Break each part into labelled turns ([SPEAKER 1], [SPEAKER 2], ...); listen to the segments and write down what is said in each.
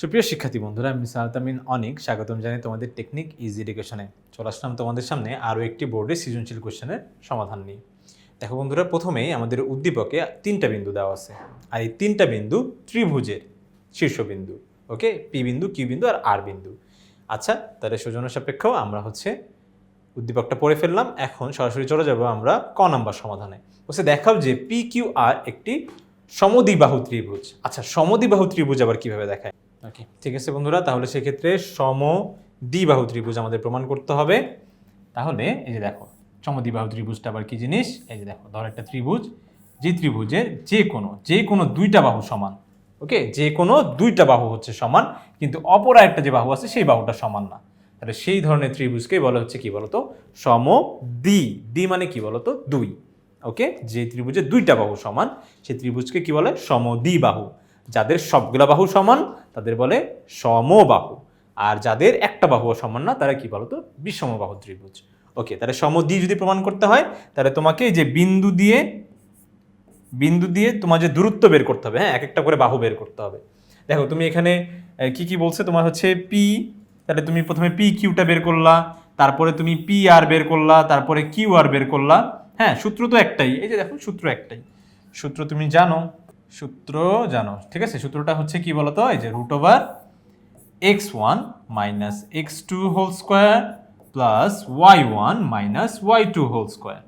[SPEAKER 1] সুপ্রিয় শিক্ষার্থী বন্ধুরা, আমি সালতামিন অনিক, স্বাগতম জানাই তোমাদের টেকনিক ইজি এডুকেশনে। চলে আসলাম তোমাদের সামনে আরও একটি বোর্ডে সৃজনশীল কোশ্চেনের সমাধান নিয়ে। দেখো বন্ধুরা, প্রথমেই আমাদের উদ্দীপকে তিনটা বিন্দু দেওয়া আছে, আর এই তিনটা বিন্দু ত্রিভুজের শীর্ষবিন্দু, ওকে? পি বিন্দু, কিউ বিন্দু, আর আর বিন্দু। আচ্ছা তাহলে সৌজন্য সাপেক্ষেও আমরা হচ্ছে উদ্দীপকটা পড়ে ফেললাম, এখন সরাসরি চলে যাব আমরা ক নাম্বার সমাধানে। বলছে, দেখাও যে পি কিউ আর একটি সমদ্বিবাহু ত্রিভুজ। আচ্ছা সমদ্বিবাহু ত্রিভুজ আবার কীভাবে দেখায়? ওকে ঠিক আছে বন্ধুরা, তাহলে সেক্ষেত্রে সম দ্বিবাহু ত্রিভুজ আমাদের প্রমাণ করতে হবে। তাহলে এই যে দেখো সমদ্বিবাহু ত্রিভুজটা আবার কী জিনিস? এই যে দেখো, ধর একটা ত্রিভুজ, যে ত্রিভুজের যে কোনো যে কোনো দুইটা বাহু সমান, ওকে? যে কোনো দুইটা বাহু হচ্ছে সমান, কিন্তু অপর একটা যে বাহু আছে সেই বাহুটা সমান না। তাহলে সেই ধরনের ত্রিভুজকে বলা হচ্ছে কি বলতো? সম দ্বি। দ্বি মানে কি বলতো? দুই, ওকে? যে ত্রিভুজের দুইটা বাহু সমান সেই ত্রিভুজকে কি বলে? সম সমদ্বিবাহু যাদের সবগুলা বাহু সমান, তাদের বলে সমবাহু। আর যাদের একটা বাহু সমান না, তারা কি বলতো? বিষমবাহু ত্রিভুজ। ওকে, তাহলে সম দিয়ে যদি প্রমাণ করতে হয়, তাহলে তোমাকে যে বিন্দু দিয়ে বিন্দু দিয়ে তোমার যে দূরত্ব বের করতে হবে হ্যাঁ এক একটা করে বাহু বের করতে হবে। দেখো, তুমি এখানে কি কি বলছে? তোমার হচ্ছে পি তাহলে তুমি প্রথমে পি কিউটা বের করলা, তারপরে তুমি পি আর বের করলা, তারপরে কিউ আর বের করলা। হ্যাঁ সূত্র তো একটাই, এই যে দেখো, সূত্র একটাই। সূত্র তুমি জানো সূত্র জানো, ঠিক আছে? সূত্রটা হচ্ছে কি বলতো? এই যে root over x one minus x two whole square plus y one minus y two whole square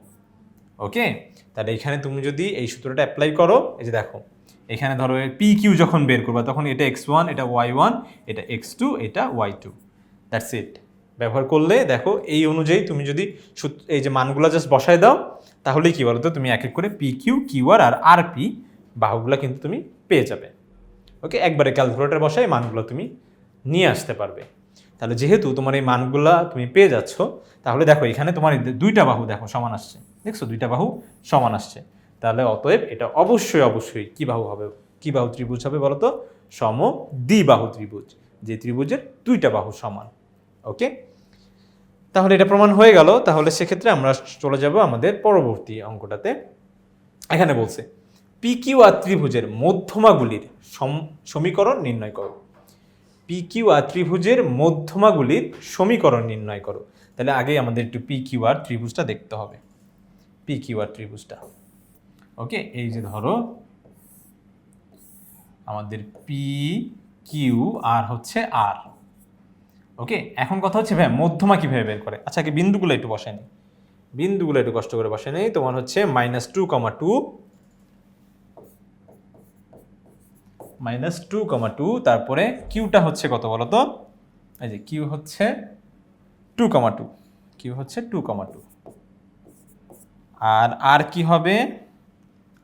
[SPEAKER 1] okay তাহলে এখানে তুমি যদি এই সূত্রটা অ্যাপ্লাই করো, এই যে দেখো, এখানে ধরো পি কিউ যখন বের করবা, তখন এটা এক্স ওয়ান এটা ওয়াই ওয়ান এটা এক্স টু এটা ওয়াই টু দ্যাটস ইট ব্যবহার করলে দেখো, এই অনুযায়ী তুমি যদি এই যে মানগুলো জাস্ট বসায় দাও তাহলে কি বলতো? তুমি এক এক করে P Q Q R R P বাহুগুলো কিন্তু তুমি পেয়ে যাবে। ওকে একবারে ক্যালকুলেটর বসায় মানগুলো তুমি নিয়ে আসতে পারবে। তাহলে যেহেতু তোমার এই মানগুলা তুমি পেয়ে যাচ্ছ, তাহলে দেখো এখানে তোমার দুইটা বাহু দেখো সমান আসছে। দেখছ? দুইটা বাহু সমান আসছে। তাহলে অতএব এটা অবশ্যই অবশ্যই কী বাহু হবে? কি বাহু ত্রিভুজ হবে বলতো? সম দ্বিবাহু ত্রিভুজ, যে ত্রিভুজের দুইটা বাহু সমান। ওকে তাহলে এটা প্রমাণ হয়ে গেল। তাহলে সেক্ষেত্রে আমরা চলে যাব আমাদের পরবর্তী অঙ্কটাতে। এখানে বলছে পি কিউ আর ত্রিভুজের মধ্যমাগুলির সম- সমীকরণ নির্ণয় করো। পি কিউ আর ত্রিভুজের মধ্যমাগুলির সমীকরণ নির্ণয় করো। তাহলে আগে আমাদের একটু পি কিউ আর ত্রিভুজটা দেখতে হবে। পি কিউ আর ত্রিভুজটা ওকে, এই যে ধরো, আমাদের পি কিউ আর হচ্ছে আর। ওকে, এখন কথা হচ্ছে ভাই, মধ্যমা কীভাবে বের করে? আচ্ছা আগে বিন্দুগুলো একটু বসে নিই। বিন্দুগুলো একটু কষ্ট করে বসে নেই। তোমার হচ্ছে minus two comma two minus two comma two, তারপরে কিউটা হচ্ছে কত বলো তো এই যে কিউ হচ্ছে টু কমা টু, কিউ হচ্ছে টু কমা টু। আর আর কি হবে?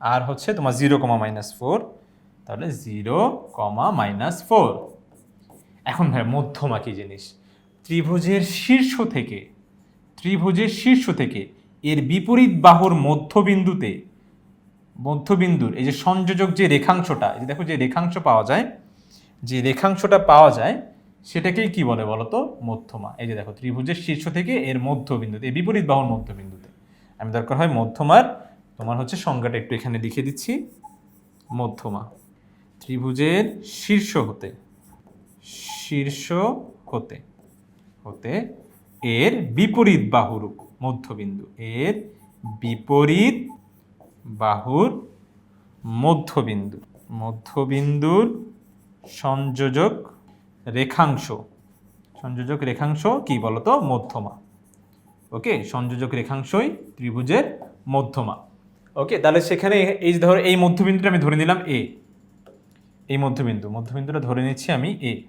[SPEAKER 1] আর হচ্ছে তোমার জিরো কমা মাইনাস ফোর, তাহলে জিরো কমা মাইনাস ফোর। এখন ভাই মধ্যমা কি জিনিস। ত্রিভুজের শীর্ষ থেকে, ত্রিভুজের শীর্ষ থেকে, এর বিপরীত বাহুর মধ্যবিন্দুতে মধ্যবিন্দুর, এই যে সংযোজক যে রেখাংশটা, এই যে দেখো যে রেখাংশ পাওয়া যায়, যে রেখাংশটা পাওয়া যায়, সেটাকেই কি বলে বলো তো মধ্যমা। এই যে দেখো, ত্রিভুজের শীর্ষ থেকে এর মধ্যবিন্দুতে, এই বিপরীত বাহুর মধ্যবিন্দুতে। আমি দরকার হয় মধ্যমার, তোমার হচ্ছে সংজ্ঞাটা একটু এখানে লিখে দিচ্ছি। মধ্যমা। ত্রিভুজের শীর্ষ হতে শীর্ষ হতে হতে এর বিপরীত বাহুর মধ্যবিন্দু, এর বিপরীত বাহুর মধ্যবিন্দু। মধ্যবিন্দুর সংযোজক রেখাংশ। সংযোজক রেখাংশ কি বলতো? মধ্যমা। ওকে? সংযোজক রেখাংশই ত্রিভুজের মধ্যমা। ওকে? তাহলে সেখানে এই ধরো এই মধ্যবিন্দুটা আমি ধরে নিলাম এ এই মধ্যবিন্দু। মধ্যবিন্দুটা ধরে নিচ্ছি আমি এ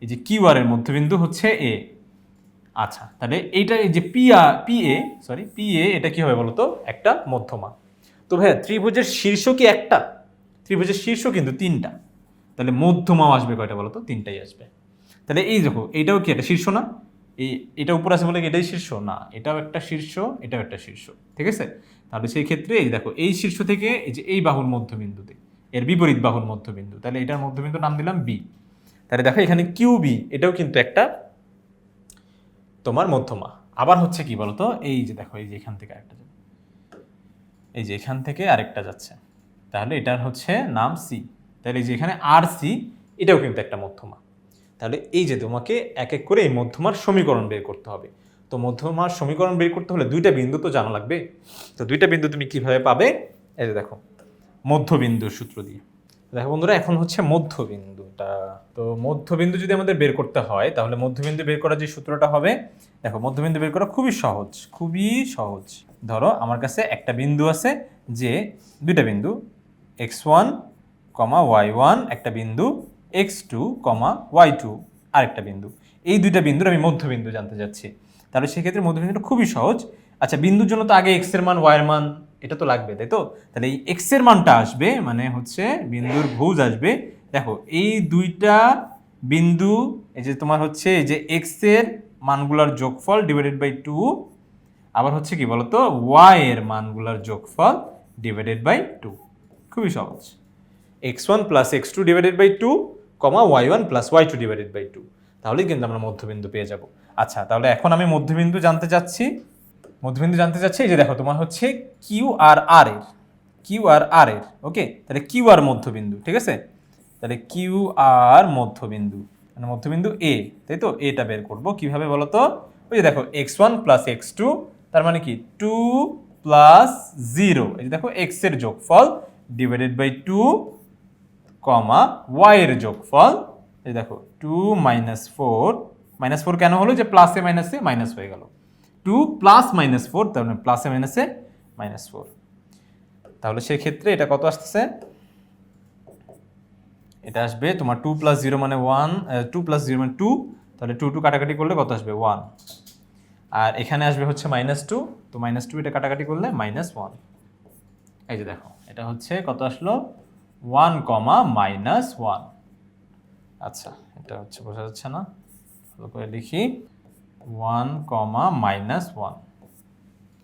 [SPEAKER 1] এই যে কিউ এর মধ্যবিন্দু হচ্ছে এ আচ্ছা তাহলে এইটা এই যে P a P A sorry P A এটা কি হবে বলতো? একটা মধ্যমা। তো ভাইয়া, ত্রিভুজের শীর্ষ কি একটা? ত্রিভুজের শীর্ষ কিন্তু তিনটা। তাহলে মধ্যমাও আসবে কয়টা বলতো? তিনটাই আসবে। তাহলে এই দেখো এইটাও কি একটা শীর্ষ না? এই, এটা উপর আছে বলে এটাই শীর্ষ? না, এটাও একটা শীর্ষ, এটাও একটা শীর্ষ। ঠিক আছে? তাহলে সেই ক্ষেত্রে এই দেখো, এই শীর্ষ থেকে এই যে এই বাহুর মধ্যবিন্দুতে, এর বিপরীত বাহুর মধ্যবিন্দু, তাহলে এটার মধ্যবিন্দু নাম দিলাম বি তাহলে দেখো এখানে কিউ বি এটাও কিন্তু একটা তোমার মধ্যমা। আবার হচ্ছে কি বলতো? এই যে দেখো, এই যে এখান থেকে আরেকটা যাবে এই যে এখান থেকে আরেকটা যাচ্ছে। তাহলে এটার হচ্ছে নাম সি তাহলে এই যে এখানে আর সি এটাও কিন্তু একটা মধ্যমা। তাহলে এই যে তোমাকে এক এক করে এই মধ্যমার সমীকরণ বের করতে হবে। তো মধ্যমার সমীকরণ বের করতে হলে দুইটা বিন্দু তো জানা লাগবে। তো দুইটা বিন্দু তুমি কীভাবে পাবে? এই যে দেখো, মধ্যবিন্দুর সূত্র দিয়ে। দেখো বন্ধুরা, এখন হচ্ছে মধ্যবিন্দুটা। তো মধ্যবিন্দু যদি আমাদের বের করতে হয়, তাহলে মধ্যবিন্দু বের করার যে সূত্রটা হবে, দেখো মধ্যবিন্দু বের করা খুবই সহজ খুবই সহজ। ধরো আমার কাছে একটা বিন্দু আছে যে দুইটা বিন্দু, x one, comma y one, একটা বিন্দু, x two, comma y two, আরেকটা বিন্দু। এই দুইটা বিন্দুর আমি মধ্যবিন্দু জানতে যাচ্ছি। তাহলে সেক্ষেত্রে মধ্যবিন্দুটা খুবই সহজ। আচ্ছা বিন্দুর জন্য তো আগে এক্সের মান ওয়াইয়ের মান এটা তো লাগবে, তাই তো? তাহলে এই এক্সের মানটা আসবে মানে হচ্ছে বিন্দুর ভুজ আসবে। দেখো, এই দুইটা বিন্দু, এই যে তোমার হচ্ছে যে এক্সের মানগুলোর যোগফল ডিভাইডেড বাই টু আবার হচ্ছে কি বলতো? ওয়াই এর মানগুলোর যোগফল ডিভাইডেড বাই টু খুবই সহজ। X one plus x two divided by two comma y one plus y two divided by two তাহলেই কিন্তু আমরা মধ্যবিন্দু পেয়ে যাব। আচ্ছা তাহলে এখন আমি মধ্যবিন্দু জানতে চাচ্ছি। মধ্যবিন্দু জানতে চাচ্ছে, এই যে দেখো তোমার হচ্ছে কিউ আর আর এর, কিউ আর আর এর ওকে তাহলে কিউ আর মধ্যবিন্দু, ঠিক আছে? তাহলে কিউ আর মধ্যবিন্দু মানে মধ্যবিন্দু এ তাই তো? এটা বের করব, কীভাবে বলো তো ওই যে দেখো x one plus x two তার মানে কি? টু প্লাস জিরো এই যে দেখো এক্সের যোগফল divided by two comma y এর যোগফল, এই দেখো two minus four minus four কেন হলো? যে প্লাসে মাইনাসে মাইনাস হয়ে গেল। টু প্লাস মাইনাস ফোর, তার মানে প্লাসে মাইনাসে মাইনাস ফোর। তাহলে সেক্ষেত্রে এটা কত আসতেছে? এটা আসবে তোমার টু প্লাস জিরো মানে ওয়ান টু প্লাস জিরো মানে টু, তাহলে টু টু কাটাকাটি করলে কত আসবে? ওয়ান। আর এখানে আসবে হচ্ছে মাইনাস টু, তো মাইনাস টু এটা কাটাকাটি করলে মাইনাস ওয়ান। এই যে দেখো, এটা হচ্ছে কত আসলো? One comma minus one. আচ্ছা এটা হচ্ছে বোঝা যাচ্ছে না। ভালো করে লিখি। ওয়ান কমা মাইনাস ওয়ান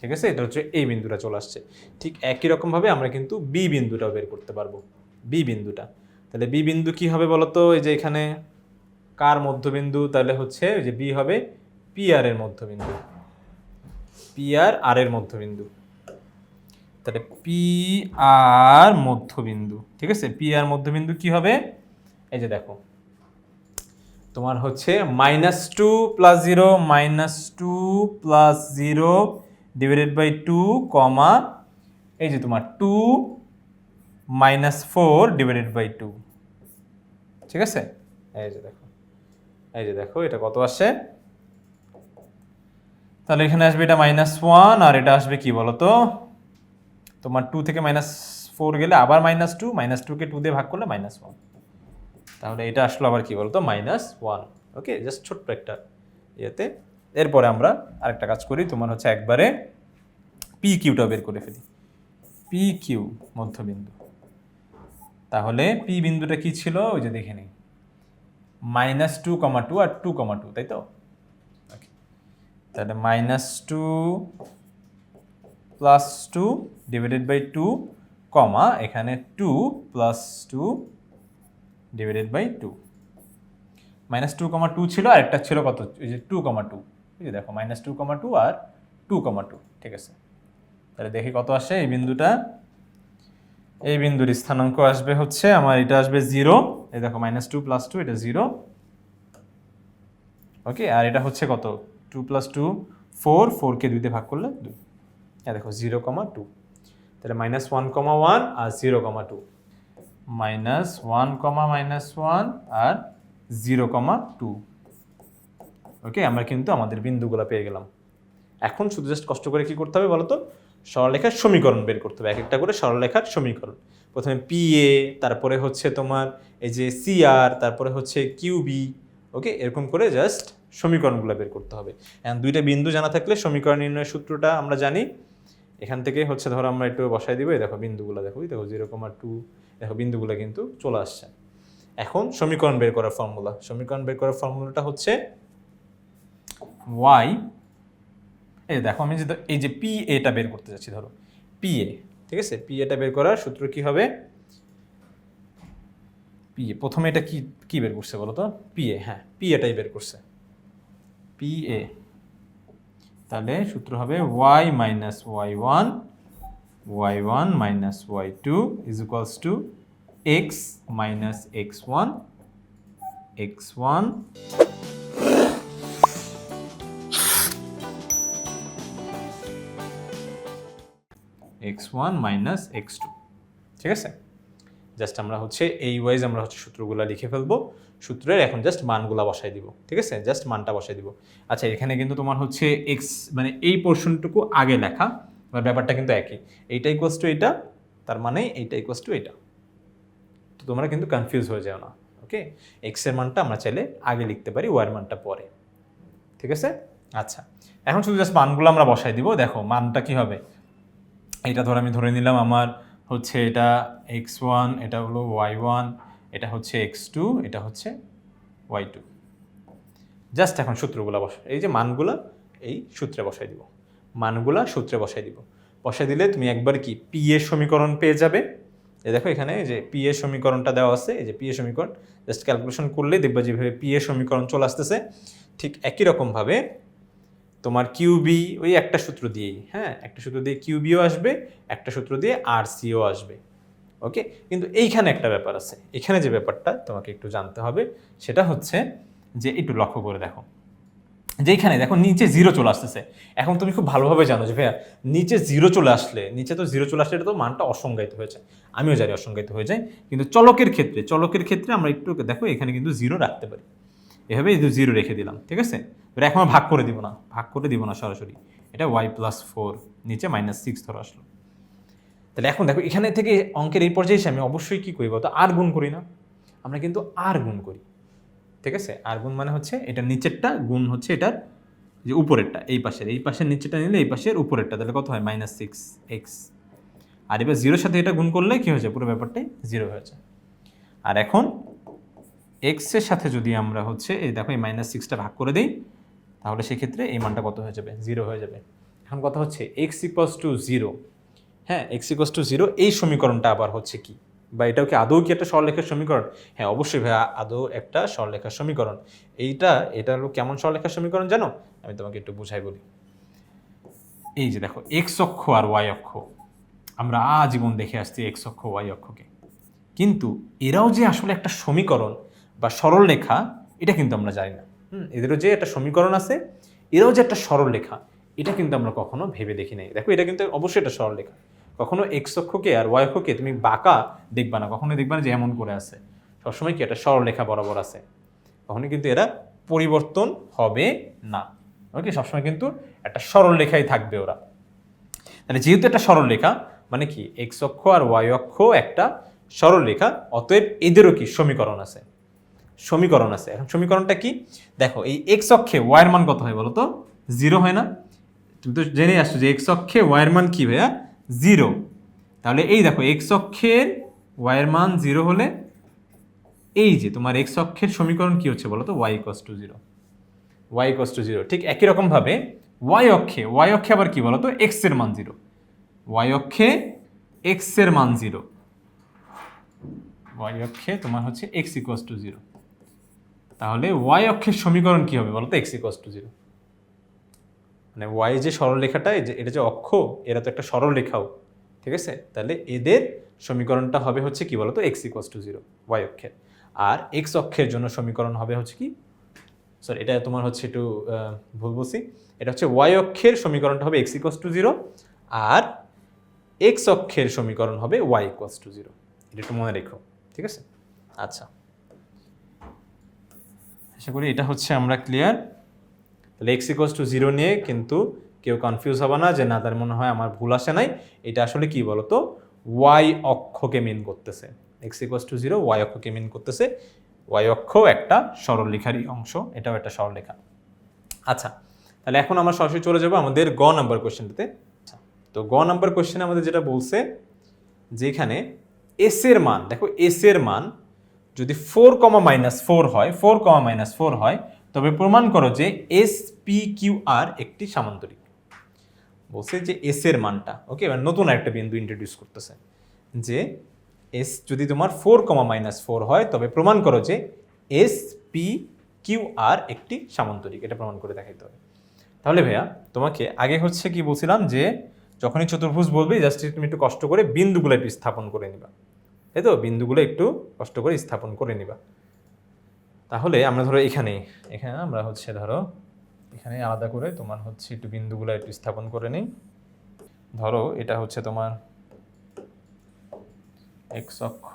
[SPEAKER 1] ঠিক আছে? এটা হচ্ছে এই বিন্দুটা চলে আসছে। ঠিক একই রকমভাবে আমরা কিন্তু বি বিন্দুটাও বের করতে পারব। বি বিন্দুটা। তাহলে বি বিন্দু কি হবে বলতো? এই যে এখানে কার মধ্যবিন্দু? তাহলে হচ্ছে ওই যে বি হবে পি আর এর মধ্যবিন্দু। পি আর আর এর মধ্যবিন্দু। তাহলে পি আর মধ্যবিন্দু। ঠিক আছে? পি আর মধ্যবিন্দু কি হবে? এই যে দেখো। তোমার হচ্ছে minus two plus zero minus two plus zero divided by two comma এই যে তোমার two minus four divided by two ঠিক আছে? এই যে দেখো। এই যে দেখো, এটা কত আসে? তাহলে এখানে আসবে এটা মাইনাস ওয়ান আর এটা আসবে কি বলো তো তোমার টু থেকে মাইনাস ফোর গেলে আবার মাইনাস টু মাইনাস টুকে টু দিয়ে ভাগ করলে মাইনাস ওয়ান তাহলে এটা আসলো আবার কি বলতো? মাইনাস ওয়ান ওকে জাস্ট ছোট্ট একটা ইয়েতে। এরপরে আমরা আরেকটা কাজ করি, তোমার হচ্ছে একবারে পি কিউটা বের করে ফেলি। পি কিউ মধ্যবিন্দু। তাহলে পি বিন্দুটা কি ছিল? ওই যে দেখে নিই। মাইনাস টু কমা টু আর টু কমা টু তাই তো. তাহলে minus two plus two divided by two comma এখানে two plus two divided by two minus two comma two ছিল আর একটা ছিল কত? এই যে টু কমা টু এই যে দেখো মাইনাস টু কমা টু আর টু কমা টু ঠিক আছে? তাহলে দেখি কত আসে, এই বিন্দুটা। এই বিন্দুর স্থানাঙ্ক আসবে হচ্ছে, আমার এটা আসবে জিরো এই দেখো মাইনাস টু প্লাস টু এটা জিরো ওকে আর এটা হচ্ছে কত? টু প্লাস টু ফোর ফোরকে দুইতে ভাগ করলে দুই। দেখো জিরো কমা টু তাহলে মাইনাস ওয়ান কমা ওয়ান আর zero comma two minus one comma minus one আর জিরো কমা টু ওকে আমরা কিন্তু আমাদের বিন্দুগুলো পেয়ে গেলাম। এখন শুধু জাস্ট কষ্ট করে কি করতে হবে বলো তো সরলরেখার সমীকরণ বের করতে হবে এক একটা করে সরলরেখার সমীকরণ। প্রথমে পি এ তারপরে হচ্ছে তোমার এই যে সিআর তারপরে হচ্ছে কিউবি ওকে এরকম করে জাস্ট সমীকরণগুলো বের করতে হবে। এখন দুইটা বিন্দু জানা থাকলে সমীকরণ নির্ণয়ের সূত্রটা আমরা জানি। এখান থেকে হচ্ছে ধরো আমরা একটু বসাই দিব দেখো বিন্দুগুলো দেখো দেখো জিরো কমা টু দেখো, বিন্দুগুলো কিন্তু চলে আসছে। এখন সমীকরণ বের করার ফর্মুলা। সমীকরণ বের করার ফর্মুলাটা হচ্ছে ওয়াই এই দেখো, আমি যে এই যে পি এটা বের করতে যাচ্ছি, ধরো পি এ ঠিক আছে? পি এটা বের করার সূত্র কি হবে? পি এ প্রথমে এটা কি কি বের করছে বলো তো? পি এ হ্যাঁ পি এটাই বের করছে। পি এ তাহলে সূত্র হবে y minus y one y one minus y two is equals to x minus x one x one x one minus x two ঠিক আছে? জাস্ট আমরা হচ্ছে এই ওয়াইজ আমরা হচ্ছে সূত্রগুলো লিখে ফেলব। সূত্রের এখন জাস্ট মানগুলা বসাই দিব। ঠিক আছে? জাস্ট মানটা বসাই দিব। আচ্ছা এখানে কিন্তু তোমার হচ্ছে এক্স মানে এই পোর্শনটুকু আগে লেখা। এবার ব্যাপারটা কিন্তু একই। এইটা ইকোয়াস টু এইটা, তার মানে এইটা ইকোয়াস টু এইটা। তো তোমরা কিন্তু কনফিউজ হয়ে যাও না ওকে এক্সের মানটা আমরা চাইলে আগে লিখতে পারি ওয়ার মানটা পরে। ঠিক আছে? আচ্ছা এখন শুধু জাস্ট মানগুলো আমরা বসাই দিব, দেখো মানটা কি হবে? এটা ধর আমি ধরে নিলাম আমার হচ্ছে এটা এক্স ওয়ান এটা হলো ওয়াই ওয়ান এটা হচ্ছে এক্স টু এটা হচ্ছে ওয়াই টু জাস্ট এখন সূত্রগুলো বসা এই যে মানগুলো, এই সূত্রে বসাই দিব। মানগুলা সূত্রে বসাই দিব। বসাই দিলে তুমি একবার কি পি এর সমীকরণ পেয়ে যাবে। এই দেখো এখানে যে পি এর সমীকরণটা দেওয়া আছে, এই যে পি এর সমীকরণ জাস্ট ক্যালকুলেশন করলে দেখবা যেভাবে পি এর সমীকরণ চলে আসতেছে, ঠিক একই রকমভাবে তোমার কিউবি ওই একটা সূত্র দিয়েই হ্যাঁ? একটা সূত্র দিয়ে কিউবিও আসবে, একটা সূত্র দিয়ে আর সিও আসবে। ওকে? কিন্তু এইখানে একটা ব্যাপার আছে। এখানে যে ব্যাপারটা তোমাকে একটু জানতে হবে, সেটা হচ্ছে যে একটু লক্ষ্য করে দেখো। যেখানে দেখো নিচে জিরো চলে আসতেছে। এখন তুমি খুব ভালোভাবে জানো যে, ভাইয়া, নিচে জিরো চলে আসলে, নিচে তো জিরো চলে আসলে এটা তো মানটা অসংজ্ঞায়িত হয়েছে। আমিও জানি অসংজ্ঞায়িত হয়ে যায়, কিন্তু চলকের ক্ষেত্রে চলকের ক্ষেত্রে আমরা একটু দেখো, এখানে কিন্তু জিরো রাখতে পারি। এভাবে জিরো রেখে দিলাম, ঠিক আছে? এবার এখন ভাগ করে দিব না, ভাগ করে দিব না সরাসরি। এটা ওয়াই প্লাস ফোর নিচে মাইনাস সিক্স ধরে আসলো। তাহলে এখন দেখো, এখানে থেকে অঙ্কের এই পর্যায়ে এসে আমি অবশ্যই কী করি বলতো? আর গুণ করি না। আমরা কিন্তু আর গুণ করি। ঠিক আছে? আর গুণ মানে হচ্ছে এটা নিচেরটা, গুণ হচ্ছে এটার যে উপরেরটা, এই পাশের এই পাশের নিচেরটা নিলে এই পাশের উপরেরটা, তাহলে কত হয়? মাইনাস সিক্স এক্স আর এবার জিরোর সাথে এটা গুণ করলে কী হয়েছে পুরো ব্যাপারটাই জিরো হয়েছে আর এখন এক্সের সাথে যদি আমরা হচ্ছে এই দেখো এই মাইনাস সিক্সটা ভাগ করে দিই, তাহলে সেক্ষেত্রে এই মানটা কত হয়ে যাবে? জিরো হয়ে যাবে। এখন কথা হচ্ছে এক্স ইকোয়াস টু জিরো হ্যাঁ এক্স ইকোয়াস টু জিরো এই সমীকরণটা আবার হচ্ছে কি? বা এটাও কি আদৌ কি একটা সরলেখার সমীকরণ? হ্যাঁ অবশ্যই ভাইয়া, আদৌ একটা সরলেখার সমীকরণ। এইটা, এটা হলো কেমন সরলেখার সমীকরণ জানো? আমি তোমাকে একটু বুঝাই বলি। এই যে দেখো এক্স অক্ষ আর ওয়াই অক্ষ। আমরা আজীবন দেখে আসছি এক্স অক্ষ ওয়াই অক্ষকে। কিন্তু এরাও যে আসলে একটা সমীকরণ বা সরল রেখা এটা কিন্তু আমরা জানি না। হুম, এদেরও যে একটা সমীকরণ আছে, এরাও যে একটা সরল রেখা এটা কিন্তু আমরা কখনো ভেবে দেখি নাই। দেখো, এটা কিন্তু অবশ্যই একটা সরল রেখা কখনো এক্স অক্ষকে আর ওয়াই অক্ষকে তুমি বাঁকা দেখবা না কখনো দেখবা না যে এমন করে আছে। সবসময় কি একটা সরল রেখা বরাবর আছে। কখনো কিন্তু এরা পরিবর্তন হবে না। ওকে সবসময় কিন্তু একটা সরল রেখাই থাকবে ওরা। তাহলে যেহেতু একটা সরল রেখা মানে কি এক্স অক্ষ আর ওয়াই অক্ষ একটা সরল রেখা, অতএব এদেরও কি সমীকরণ আছে? সমীকরণ আছে। এখন সমীকরণটা কি? দেখো, এই এক্স অক্ষে ওয়াইয়ের মান কত হয় বলো তো? জিরো হয় না? তুমি তো জেনে আসছো যে এক্স অক্ষে ওয়াইয়ের মান কি ভাইয়া? জিরো। তাহলে এই দেখো এক্স অক্ষের ওয়াইয়ের মান জিরো হলে এই যে তোমার এক্স অক্ষের সমীকরণ কি হচ্ছে বলো তো y equals to zero y equals to zero ঠিক একই রকমভাবে ওয়াই অক্ষে ওয়াই অক্ষে আবার কি বলো তো এক্সের মান জিরো। ওয়াই অক্ষে এক্সের মান জিরো। ওয়াই অক্ষে তোমার হচ্ছে এক্স ইকোয়াস টু জিরো তাহলে ওয়াই অক্ষের সমীকরণ কি হবে বলো তো এক্স ইকোয়াস টু জিরো মানে ওয়াই যে সরলরেখাটা এটা যে অক্ষ, এরা তো একটা সরলরেখাও, ঠিক আছে? তাহলে এদের সমীকরণটা হবে হচ্ছে কি বলতো? X equals to zero y অক্ষের। আর এক্স অক্ষের জন্য সমীকরণ হবে হচ্ছে কি? সরি এটা তোমার হচ্ছে একটু ভুল বলছি। এটা হচ্ছে ওয়াই অক্ষের সমীকরণটা হবে এক্স ইকোয়াস টু জিরো আর এক্স অক্ষের সমীকরণ হবে ওয়াই ইকোয়াস টু জিরো এটা একটু মনে রেখো, ঠিক আছে? আচ্ছা। আশা করি এটা হচ্ছে আমরা ক্লিয়ার তাহলে এক্স ইকোয়াস টু জিরো নিয়ে কিন্তু কেউ কনফিউজ হবে না যে না, তার মনে হয় আমার ভুল আসে নাই। এটা আসলে কি বলতো? ওয়াই অক্ষকে মিন করতেছে। X equals to zero y অক্ষকে mean করতেছে। ওয়াই অক্ষ একটা সরলরেখারই অংশ, এটাও একটা সরলরেখা। আচ্ছা তাহলে এখন আমরা সরাসরি চলে যাব আমাদের গ নাম্বার কোয়েশ্চেনটাতে আচ্ছা তো গ নাম্বার কোয়েশ্চেনে আমাদের যেটা বলছে যেখানে এস এর মান, দেখো এস এর মান যদি ফোর কমা মাইনাস ফোর হয় ফোর কমা মাইনাস ফোর হয়, তবে প্রমাণ করো যে এস পি কিউ আর একটি সামান্তরিক। বলছে যে এস এর মানটা ওকে এবার নতুন একটা বিন্দু ইন্ট্রোডিউস করতেছে যে এস যদি তোমার ফোর কমা মাইনাস ফোর হয়, তবে প্রমাণ করো যে এস পি কিউ আর একটি সামান্তরিক। এটা প্রমাণ করে দেখাইতে হবে। তাহলে ভাইয়া, তোমাকে আগে হচ্ছে কি বলছিলাম যে যখনই চতুর্ভুজ বলবে জাস্ট তুমি একটু কষ্ট করে বিন্দুগুলো একটু স্থাপন করে নিবা। তাই তো বিন্দুগুলো একটু কষ্ট করে স্থাপন করে নিবা। তাহলে আমরা ধরো এখানে এখানে আমরা হচ্ছে ধরো এখানে আলাদা করে তোমার হচ্ছে একটু বিন্দুগুলো একটু স্থাপন করে নিই। ধরো এটা হচ্ছে তোমার এক্স অক্ষ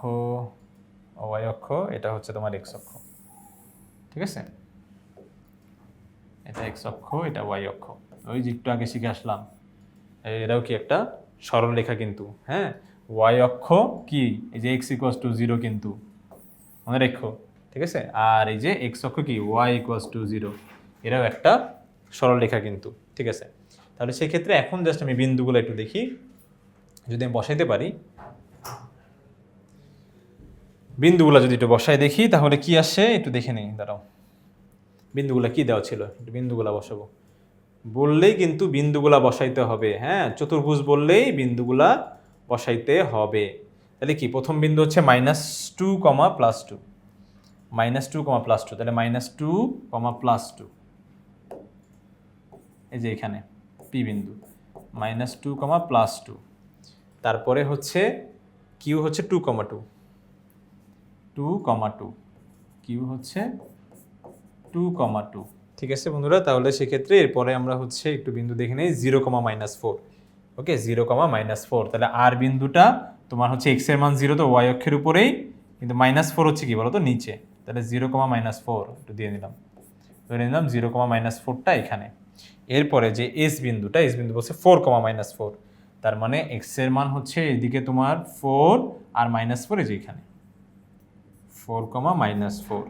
[SPEAKER 1] ওয়াই অক্ষ, এটা হচ্ছে তোমার এক্স অক্ষ। ঠিক আছে? এটা এক্স অক্ষ, এটা ওয়াই অক্ষ। ওই যে একটু আগে শিখে আসলাম। এটাও কি একটা সরল রেখা কিন্তু হ্যাঁ? ওয়াই অক্ষ কি? এই যে এক্স ইকুয়াস টু জিরো কিন্তু। মনে রেখো। ঠিক আছে? আর এই যে এক্স অক্ষ কি? ওয়াই ইকুয়াস টু জিরো এটাও একটা সরল রেখা কিন্তু, ঠিক আছে? তাহলে সেই ক্ষেত্রে এখন জাস্ট আমি বিন্দুগুলো একটু দেখি। যদি আমি বসাইতে পারি, বিন্দুগুলো যদি একটু বসায় দেখি, তাহলে কি আসে? একটু দেখে নিই, দাঁড়াও। বিন্দুগুলো কি দেওয়া ছিল? একটু বিন্দুগুলা বসাবো। বললেই কিন্তু বিন্দুগুলা বসাইতে হবে হ্যাঁ? চতুর্ভুজ বললেই বিন্দুগুলা বসাইতে হবে। তাহলে কি? প্রথম বিন্দু হচ্ছে minus two comma plus two minus two comma plus two তাহলে minus two comma plus two এই যে এখানে পি বিন্দু minus two comma plus two. তারপরে হচ্ছে কিউ হচ্ছে two comma two. Two comma two. Q হচ্ছে টু কমা টু। ঠিক আছে বন্ধুরা, তাহলে সেক্ষেত্রে এরপরে আমরা হচ্ছে একটু বিন্দু দেখে নিই, zero comma minus four. Okay, zero comma minus four. তাহলে আর বিন্দুটা তোমার হচ্ছে এক্সের মান জিরো তো ওয়াই অক্ষের উপরেই, কিন্তু মাইনাস ফোর হচ্ছে কি বলো তো নিচে। তাহলে জিরো কমা মাইনাস ফোর একটু দিয়ে দিলাম ধরে নিলাম জিরো কমা মাইনাস ফোরটা এখানে। এরপরে যে এস বিন্দুটা এস বিন্দু বলছে ফোর কমা মাইনাস ফোর তার মানে এক্সের মান হচ্ছে এদিকে তোমার ফোর আর মাইনাস ফোর এই যে এখানে। ফোর কমা মাইনাস ফোর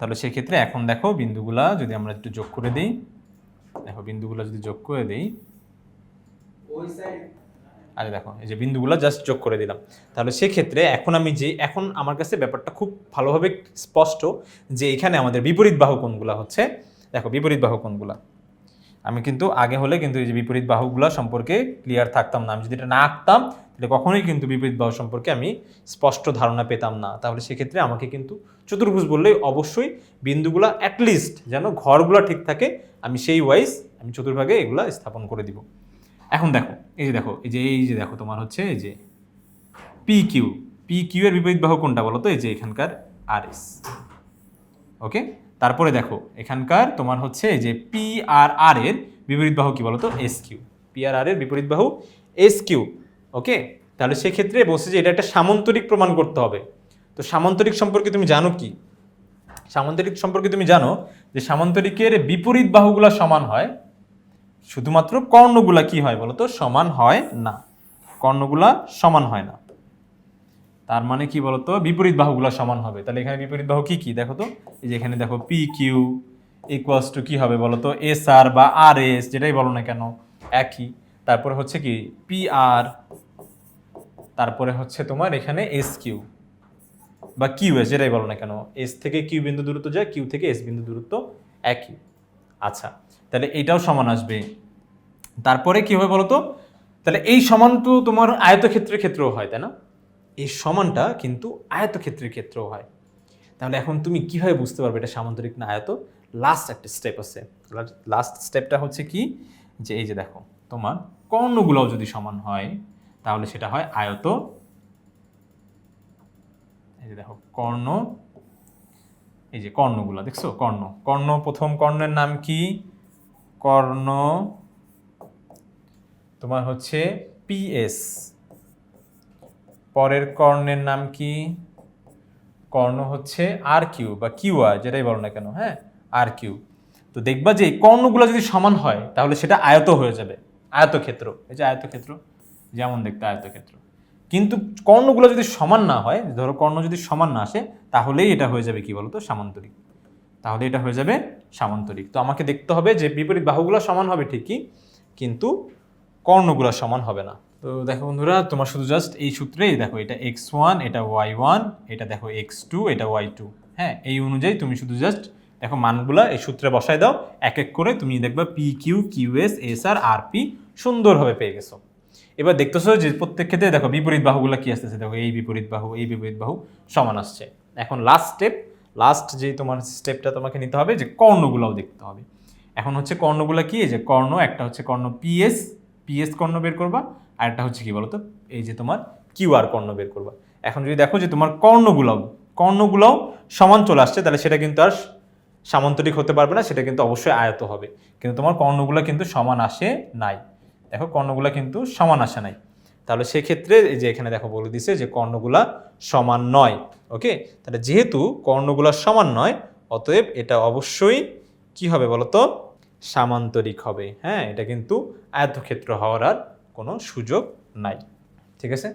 [SPEAKER 1] তাহলে সেক্ষেত্রে এখন দেখো বিন্দুগুলা যদি আমরা একটু যোগ করে দিই দেখো বিন্দুগুলা যদি যোগ করে দিই। আরে দেখো এই যে বিন্দুগুলো জাস্ট যোগ করে দিলাম। তাহলে সেক্ষেত্রে এখন আমি যে এখন আমার কাছে ব্যাপারটা খুব ভালোভাবে স্পষ্ট যে এখানে আমাদের বিপরীত বাহু কোণগুলা হচ্ছে? দেখো বিপরীত বাহু কোণগুলা আমি কিন্তু আগে হলে কিন্তু এই যে বিপরীত বাহুগুলা সম্পর্কে ক্লিয়ার থাকতাম না। আমি যদি এটা না আঁকতাম, তাহলে কখনোই কিন্তু বিপরীত বাহু সম্পর্কে আমি স্পষ্ট ধারণা পেতাম না। তাহলে সেক্ষেত্রে আমাকে কিন্তু চতুর্ভুজ বললেই অবশ্যই বিন্দুগুলা অ্যাটলিস্ট যেন ঘরগুলো ঠিক থাকে, আমি সেই ওয়াইজ আমি চতুর্ভাগে এগুলা স্থাপন করে দিব। এখন দেখো, এই যে দেখো, এই যে এই যে দেখো তোমার হচ্ছে এই যে পি কিউ পি কিউ এর বিপরীত বাহু কোনটা বলো তো? এই যে এখানকার আর এস ওকে তারপরে দেখো, এখানকার তোমার হচ্ছে যে পি আর আর এর বিপরীত বাহু কি বলো তো S Q P R R এর বিপরীত বাহু এস কিউ ওকে তাহলে সেক্ষেত্রে বলছে যে এটা একটা সামন্তরিক প্রমাণ করতে হবে। তো সামন্তরিক সম্পর্কে তুমি জানো কি? সামন্তরিক সম্পর্কে তুমি জানো যে সামান্তরিকের বিপরীত বাহুগুলা সমান হয়, শুধুমাত্র কর্ণগুলা কি হয় বলতো? সমান হয় না। কর্ণগুলা সমান হয় না। তার মানে কি বলতো? বিপরীত বাহুগুলা সমান হবে। তাহলে এখানে বিপরীত বাহু কি কি? দেখো তো, এই যে এখানে দেখো পি কিউ ইকুয়ালস টু কি হবে বলতো? এস আর বা আর এস যেটাই বলো না কেন, একই। তারপরে হচ্ছে কি পি আর তারপরে হচ্ছে তোমার এখানে এস কিউ বা কিউ এস যেটাই বলো না কেন এস থেকে কিউ বিন্দু দূরত্ব যায় কিউ থেকে এস বিন্দু দূরত্ব একই। আচ্ছা তাহলে এটাও সমান আসবে। তারপরে কি হবে বলতো? তাহলে এই সমান তো তোমার আয়তক্ষেত্রের ক্ষেত্রেও হয়, তাই না? এই সমানটা কিন্তু আয়তক্ষেত্রের ক্ষেত্রেও হয়। তাহলে এখন তুমি কীভাবে বুঝতে পারবে এটা সামান্তরিক না আয়ত? লাস্ট একটা স্টেপ আছে। লাস্ট স্টেপটা হচ্ছে কি? যে এই যে দেখো, তোমার কর্ণগুলোও যদি সমান হয়, তাহলে সেটা হয় আয়ত। এই যে দেখো, কর্ণ, এই যে কর্ণগুলো, দেখছ? কর্ণ। কর্ণ প্রথম কর্ণের নাম কি? কর্ণ তোমার হচ্ছে পিএস পরের কর্ণের নাম কি? কর্ণ হচ্ছে আর কিউ বা কিউ আর যেটাই বলো না কেন হ্যাঁ? আর কিউ। তো দেখবা যে কর্ণগুলো যদি সমান হয়, তাহলে সেটা আয়ত হয়ে যাবে, আয়তক্ষেত্র। এই যে আয়তক্ষেত্র, যেমন দেখতে আয়তক্ষেত্র। কিন্তু কর্ণগুলো যদি সমান না হয়, ধরো কর্ণ যদি সমান না আসে, তাহলেই এটা হয়ে যাবে কি বলতো? সামান্তরিক। তাহলে এটা হয়ে যাবে সামান্তরিক। তো আমাকে দেখতে হবে যে বিপরীত বাহুগুলো সমান হবে ঠিকই, কিন্তু কর্ণগুলো সমান হবে না। তো দেখো বন্ধুরা, তোমার শুধু জাস্ট এই সূত্রেই দেখো, এটা এক্স ওয়ান এটা ওয়াই ওয়ান এটা দেখো এক্স টু এটা ওয়াই টু হ্যাঁ এই অনুযায়ী তুমি শুধু জাস্ট দেখো মানগুলা এই সূত্রে বসায় দাও, এক এক করে তুমি দেখবা P Q Q S S R R P সুন্দরভাবে পেয়ে গেছো। এবার দেখতেছো যে প্রত্যেক ক্ষেত্রে দেখো বিপরীত বাহুগুলো কি আসতেছে? দেখো এই বিপরীত বাহু, এই বিপরীত বাহু সমান আসছে। এখন লাস্ট স্টেপ লাস্ট যে তোমার স্টেপটা তোমাকে নিতে হবে, যে কর্ণগুলোও দেখতে হবে। এখন হচ্ছে কর্ণগুলো কি? যে কর্ণ, একটা হচ্ছে কর্ণ পিএস পিএস কর্ণ বের করবা। আর একটা হচ্ছে কি বলতো? এই যে তোমার কিউআর কর্ণ বের করবা। এখন যদি দেখো যে তোমার কর্ণগুলো কর্ণগুলোও সমান চলে আসছে, তাহলে সেটা কিন্তু আর সামান্তরিক হতে পারবে না, সেটা কিন্তু অবশ্যই আয়ত হবে। কিন্তু তোমার কর্ণগুলো কিন্তু সমান আসে নাই। দেখো, কর্ণগুলো কিন্তু সমান আসে নাই। তাহলে সেক্ষেত্রে এই যে এখানে দেখো বলে দিছে যে কর্ণগুলা সমান নয়, ওকে? তাহলে যেহেতু কর্ণগুলা সমান নয়, অতএব এটা অবশ্যই কি হবে বলতো? সামান্তরিক হবে। হ্যাঁ এটা কিন্তু আয়তক্ষেত্র হওয়ার আর কোনো সুযোগ নাই। ঠিক আছে?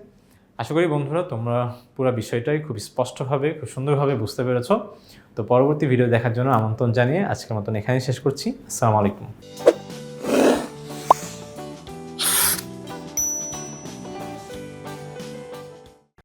[SPEAKER 1] আশা করি বন্ধুরা তোমরা পুরো বিষয়টাই খুব স্পষ্টভাবে, খুব সুন্দরভাবে বুঝতে পেরেছ। তো পরবর্তী ভিডিও দেখার জন্য আমন্ত্রণ জানিয়ে আজকের মতন এখানেই শেষ করছি। আসসালামু আলাইকুম।